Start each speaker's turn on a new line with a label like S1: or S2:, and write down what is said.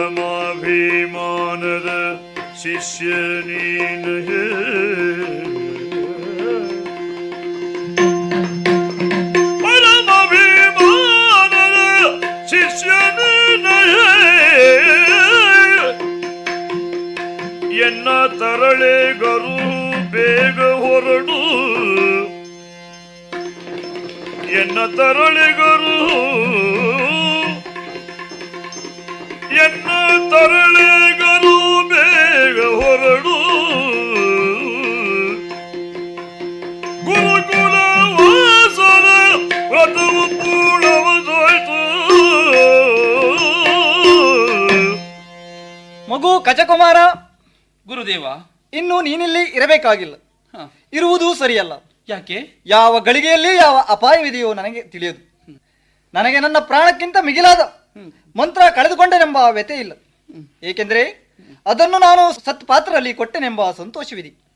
S1: പരമാഭിമാനത ശിഷ്യനീന പരമാഭിമാനത എന്ന തരളെ ಎನ್ನ ತರಳಿಗರು ಬೇಗ ಹೊರಡು. ಗುರುಕುಲ ವಾಸನ ವ್ರತವು ಪೂರ್ಣವಾಯಿತು
S2: ಮಗು ಕಜಕುಮಾರ
S3: ಗುರುದೇವ.
S2: ಇನ್ನು ನೀನಿಲ್ಲಿ ಇರಬೇಕಾಗಿಲ್ಲ.
S3: ಹ,
S2: ಇರುವುದು ಸರಿಯಲ್ಲ.
S3: ಯಾಕೆ?
S2: ಯಾವ ಗಳಿಗೆಯಲ್ಲಿ ಯಾವ ಅಪಾಯವಿದೆಯೋ ನನಗೆ ತಿಳಿಯದು. ನನಗೆ ನನ್ನ ಪ್ರಾಣಕ್ಕಿಂತ ಮಿಗಿಲಾದ ಮಂತ್ರ ಕಳೆದುಕೊಂಡೆನೆಂಬ ವ್ಯತೆ ಇಲ್ಲ. ಏಕೆಂದರೆ ಅದನ್ನು ನಾನು ಸತ್ ಪಾತ್ರರಲ್ಲಿ ಕೊಟ್ಟೆನೆಂಬ ಸಂತೋಷವಿದೆ.